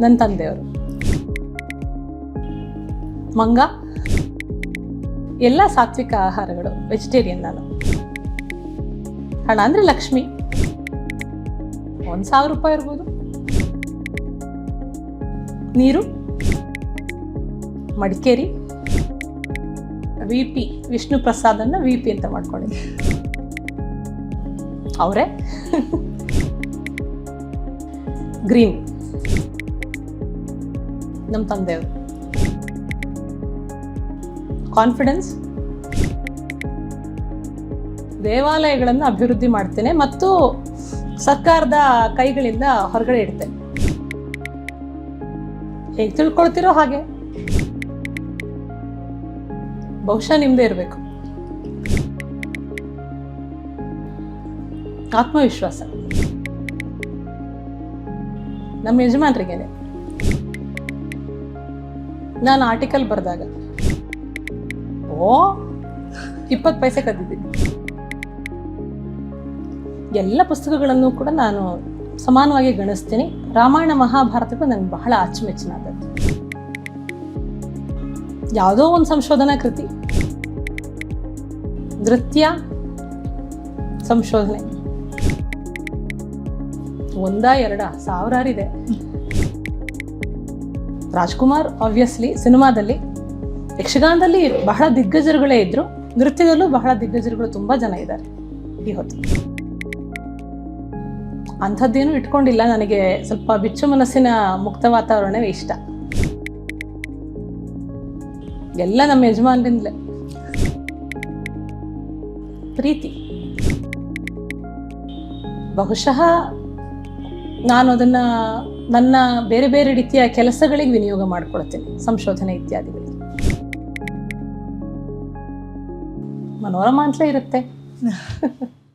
ನನ್ನ ತಂದೆಯವರು. ಮಂಗ, ಎಲ್ಲ ಸಾತ್ವಿಕ ಆಹಾರಗಳು ವೆಜಿಟೇರಿಯನ್ ನಾನು. ಹಣ ಅಂದರೆ ಲಕ್ಷ್ಮಿ. ಒಂದು ಸಾವಿರ ರೂಪಾಯಿ ಇರ್ಬೋದು. ನೀರು, ಮಡಿಕೇರಿ ವಿ ಪಿ ವಿಷ್ಣು ಪ್ರಸಾದನ್ನ ವಿ ಪಿ ಅಂತ ಮಾಡ್ಕೊಂಡಿದ್ದೆ. ಅವರೇ? ಗ್ರೀನ್ ನಮ್ಮ ತಂದೆಯವರು. ಕಾನ್ಫಿಡೆನ್ಸ್ ದೇವಾಲಯಗಳನ್ನು ಅಭಿವೃದ್ಧಿ ಮಾಡ್ತೇನೆ ಮತ್ತು ಸರ್ಕಾರದ ಕೈಗಳಿಂದ ಹೊರಗಡೆ ಇಡ್ತೇನೆ ಹೇಗೆ ತಿಳ್ಕೊಳ್ತಿರೋ ಹಾಗೆ. ಬಹುಶಃ ನಿಮ್ದೇ ಇರಬೇಕು. ಆತ್ಮವಿಶ್ವಾಸ. ನಮ್ಮ ಯಜಮಾನ್ರಿಗೇನೆ. ನಾನು ಆರ್ಟಿಕಲ್ ಬರೆದಾಗ. ಓ, ಇಪ್ಪತ್ತು ಪೈಸೆ ಕದ್ದಿದ್ದೀನಿ. ಎಲ್ಲ ಪುಸ್ತಕಗಳನ್ನು ಕೂಡ ನಾನು ಸಮಾನವಾಗಿ ಗಣಿಸ್ತೀನಿ. ರಾಮಾಯಣ ಮಹಾಭಾರತಕ್ಕೂ ನನಗೆ ಬಹಳ ಅಚ್ಚುಮೆಚ್ಚಿನಾದದ್ದು ಯಾವುದೋ ಒಂದು ಸಂಶೋಧನಾ ಕೃತಿ. ನೃತ್ಯ, ಸಂಶೋಧನೆ. ಒಂದ ಎರಡ ಸಾವಿರಾರಿದೆ ರಾಜ್ಕುಮಾರ್ ಆಬ್ವಿಯಸ್ಲಿ ಸಿನಿಮಾದಲ್ಲಿ ಯಕ್ಷಗಾನದಲ್ಲಿ ಬಹಳ ದಿಗ್ಗಜರುಗಳೇ ಇದ್ರು, ನೃತ್ಯದಲ್ಲೂ ಬಹಳ ದಿಗ್ಗಜರುಗಳು ತುಂಬಾ ಜನ ಇದ್ದಾರೆ ಈ ಹೊತ್ತು. ಅಂಥದ್ದೇನು ಇಟ್ಕೊಂಡಿಲ್ಲ ನನಗೆ, ಸ್ವಲ್ಪ ಬಿಚ್ಚು ಮನಸ್ಸಿನ ಮುಕ್ತ ವಾತಾವರಣವೇ ಇಷ್ಟ. ಎಲ್ಲ ನಮ್ಮ ಯಜಮಾನ್ರಿಂದಲೇ. ಪ್ರೀತಿ. ಬಹುಶಃ ನಾನು ಅದನ್ನ ನನ್ನ ಬೇರೆ ಬೇರೆ ರೀತಿಯ ಕೆಲಸಗಳಿಗೆ ವಿನಿಯೋಗ ಮಾಡ್ಕೊಳ್ತೀನಿ ಸಂಶೋಧನೆ ಇತ್ಯಾದಿಗಳಿಗೆ. ಮನೋರಮ ಅಂತಲೇ ಇರುತ್ತೆ.